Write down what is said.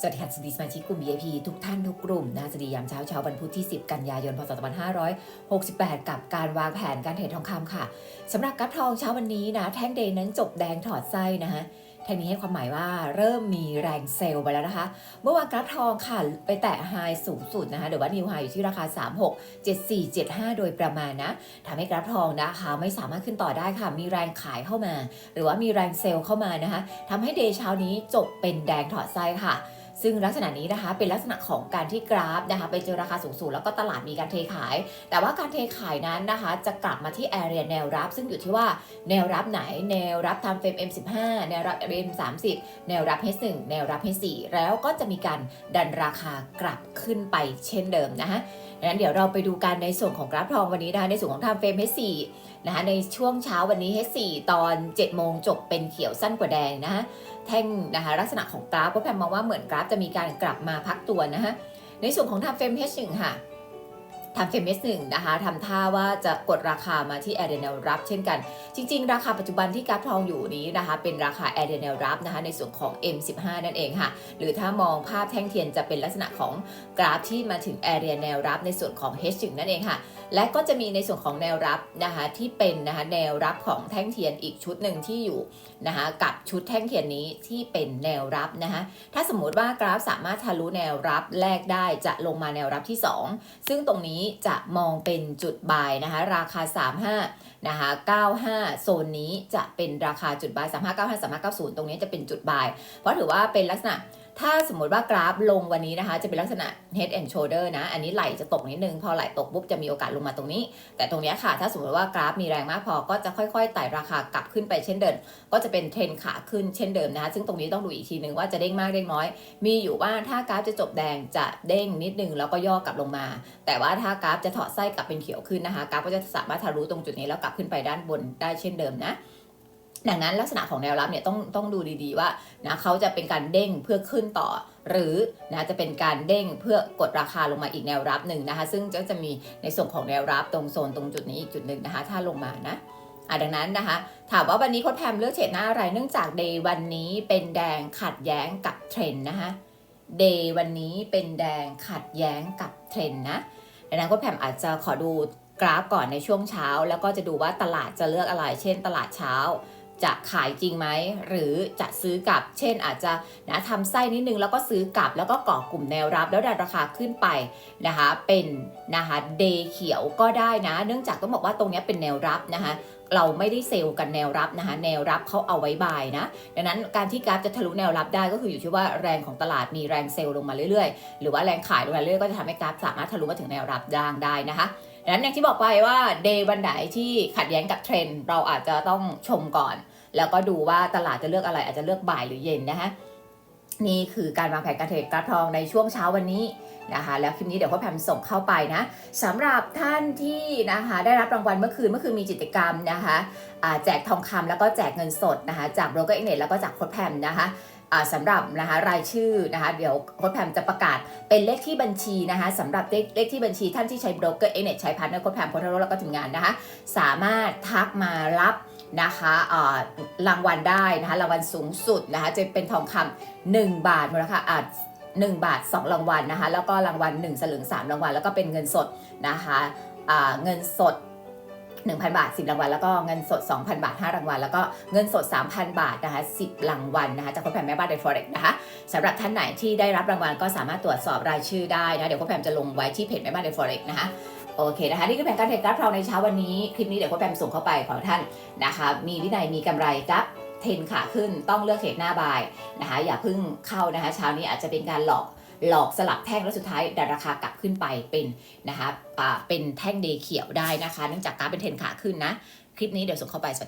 สวัสดีค่ะสวัสดีสมาชิกกลุ่ม VIP ทุกท่านทุกกลุ่มนะสวัสดียามเช้าเช้าวันพุธที่ 10 กันยายน พศ 2568 กับการวางแผนการเทรดทองคำค่ะสำหรับกราฟทองเช้าวันนี้นะ แท่งเดย์นั้นจบแดงถอดไส้นะคะแท่งนี้ให้ความหมายว่าเริ่มมีแรงเซลล์ไปแล้วนะคะ เมื่อวานกราฟทองค่ะ ไปแตะไฮสูงสุดนะคะหรือว่านิวไฮอยู่ที่ราคา 36 74 75 โดยประมาณนะทำให้กราฟทองนะคะไม่สามารถขึ้นต่อได้ค่ะ มีแรงขายเข้ามา หรือว่ามีแรงเซลล์เข้ามานะคะทำให้เดย์เช้านี้จบเป็นแดงถอดไส้ค่ะ ซึ่งลักษณะนี้นะคะเป็นลักษณะของการที่กราฟนะคะไปเจอราคาสูงๆแล้วก็ตลาดมีการเทขาย แต่ว่าการเทขายนั้นนะคะ จะกลับมาที่แอเรียแนวรับ ซึ่งอยู่ที่ว่าแนวรับไหน แนวรับทำเฟรม M15 แนวรับ M30 แนวรับ H1 แนวรับ H4 แล้วก็จะมีการดันราคากลับขึ้นไปเช่นเดิมนะคะดังนั้นเดี๋ยวเราไปดูกันในส่วนของกราฟทองวันนี้นะคะในส่วนของทำเฟรม H4 นะคะในช่วงเช้าวันนี้ H4 ตอน 7 โมงจบเป็นเขียวสั้นกว่าแดงนะคะแท่งนะคะลักษณะของกราฟก็แพมมองว่าเหมือนกราฟจะมีการกลับมาพักตัวนะฮะในส่วนของทำเฟรม H1 ค่ะ ทำเฟรม H1 นะคะทำท่าว่าจะกดราคามาที่แอเรียแนวรับเช่นกัน จริง ๆ ราคาปัจจุบันที่กราฟทองอยู่นี้นะคะ เป็นราคาแอเรียแนวรับนะคะในส่วนของ M15 นั่นเองค่ะ หรือถ้ามองภาพแท่งเทียนจะเป็นลักษณะของกราฟที่มาถึงแอเรียแนวรับในส่วนของ H1 นั่นเองค่ะ และก็จะมีในส่วนของแนวรับนะคะที่เป็นนะคะแนวรับของแท่งเทียนอีกชุดหนึ่งที่อยู่นะคะกับชุดแท่งเทียนนี้ที่เป็นแนวรับนะคะถ้าสมมุติว่ากราฟสามารถทะลุแนวรับแรกได้จะลงมาแนวรับที่ 2 ซึ่งตรงนี้จะมองเป็นจุดบายนะคะราคา 35นะคะ95 โซนนี้จะเป็นราคาจุดบาย 3595 3590 ตรงนี้จะเป็นจุดบาย เพราะถือว่าเป็นลักษณะ ถ้าสมมติว่ากราฟลงวันนี้นะคะ จะเป็นลักษณะ head and shoulder นะ อันนี้ไหลจะตกนิดนึง พอไหลตกปุ๊บจะมีโอกาสลงมาตรงนี้ แต่ตรงนี้ค่ะ ถ้าสมมติว่ากราฟมีแรงมากพอ ก็จะค่อยๆไต่ราคากลับขึ้นไปเช่นเดิม ก็จะเป็นเทรนขาขึ้นเช่นเดิมนะคะ ซึ่งตรงนี้ต้องดูอีกทีนึงว่าจะเด้งมากเด้งน้อย มีอยู่ว่าถ้ากราฟจะจบแดงจะเด้งนิดนึงแล้วก็ย่อกลับลงมา แต่ว่าถ้ากราฟจะถอดไส้กลับเป็นเขียวขึ้นนะคะ กราฟก็จะสามารถทะลุตรงจุดนี้แล้วกลับขึ้นไปด้านบนได้เช่นเดิมนะ ดังนั้นลักษณะของแนวรับเนี่ยต้องต้องดูดีๆว่านะเขาจะเป็นการเด้งเพื่อขึ้นต่อ หรือนะจะเป็นการเด้งเพื่อกดราคาลงมาอีกแนวรับหนึ่งนะคะ ซึ่งก็จะมีในส่วนของแนวรับตรงโซนตรงจุดนี้อีกจุดหนึ่งนะคะ ถ้าลงมานะอะดังนั้นนะคะ ถามว่าวันนี้โค้ดแพมเลือกเฉดหน้าอะไรเนื่องจากเดย์วันนี้เป็นแดงขัดแย้งกับเทรนด์นะคะเดย์วันนี้เป็นแดงขัดแย้งกับเทรนด์นะดังนั้นโค้ดแพมอาจจะขอดูกราฟก่อนในช่วงเช้า แล้วก็จะดูว่าตลาดจะเลือกอะไร เช่น ตลาดเช้า จะขายจริงไหมหรือจะซื้อกลับ เช่นอาจจะนะทำไส้นิดนึงแล้วก็ซื้อกลับ แล้วก็ก่อกลุ่มแนวรับ แล้วดันราคาขึ้นไปนะคะเป็นนะคะเดเขียวก็ได้นะ เนื่องจากต้องบอกว่าตรงนี้เป็นแนวรับนะคะเราไม่ได้เซลล์กันแนวรับนะคะแนวรับเขาเอาไว้บายนะ ดังนั้นการที่กราฟจะทะลุแนวรับได้ก็คืออยู่ที่ว่าแรงของตลาดมีแรงเซลล์ลงมาเรื่อยๆ หรือว่าแรงขายลงมาเรื่อยๆก็จะทำให้กราฟสามารถทะลุมาถึงแนวรับด่างได้นะคะดังนั้นอย่างที่บอกไปว่าเดย์วันไหนที่ขัดแย้งกับเทรนด์เราอาจจะต้องชมก่อน แล้วก็ดูว่าตลาดจะเลือกอะไรอาจจะเลือกบ่ายหรือเย็นนะคะนี่คือการวางแผนการเทรดกราฟทองในช่วงเช้าวันนี้นะคะแล้วคลิปนี้เดี๋ยวพ่อแพมส่งเข้าไปนะสำหรับท่านที่นะคะได้รับรางวัลเมื่อคืนเมื่อคืนมีกิจกรรมนะคะแจกทองคำแล้วก็แจกเงินสดนะคะจากโบรกเกอร์เอ็กเน็ตแล้วก็จากโค้ดแพมนะคะ สำหรับนะคะรายชื่อนะคะเดี๋ยวโค้ดแพมจะประกาศเป็นเลขที่บัญชีนะคะสำหรับเลขเลขที่บัญชีท่านที่ใช้โบรกเกอร์เอเน็ตใช้พาร์ทเนอร์โค้ดแพมโค้ดโรแล้วก็ทีมงานนะคะสามารถทักมารับนะคะรางวัลได้นะคะรางวัลสูงสุดนะคะจะเป็นทองคำ1บาทมูลค่าอาจ1 บาท 2 รางวัลนะคะแล้วก็รางวัล 1 สลึง 3 รางวัล แล้วก็เป็นเงินสดนะคะเงินสด 1,000 บาท 10 รางวัล แล้วก็เงินสด 2,000 บาท 5 รางวัล แล้วก็เงินสด 3,000 บาทนะคะ10 รางวัลนะคะจากคนแพมแม่บ้านเดฟอเร็กนะคะสำหรับท่านไหนที่ได้รับรางวัลก็สามารถตรวจสอบรายชื่อได้นะเดี๋ยวคนแพมจะลงไว้ที่เพจแม่บ้านเดฟอเร็กนะคะโอเคนะคะนี่คือแผนการเทรดกราฟเราในเช้าวันนี้ คลิปนี้เดี๋ยวโค้ชแปมส่งเข้าไปขอท่านนะคะ มีวินัยมีกำไรกับเทนขาขึ้นต้องเลือกเทรดหน้าบายนะคะอย่าเพิ่งเข้านะคะเช้านี้อาจจะเป็นการหลอก หลอกสลับแท่งแล้วสุดท้ายดันราคากลับขึ้นไปเป็นนะคะเป็นแท่งเดเขียวได้นะคะ เนื่องจากกราฟเป็นเทรนขาขึ้นนะ คลิปนี้เดี๋ยวส่งเข้าไปสวัสดี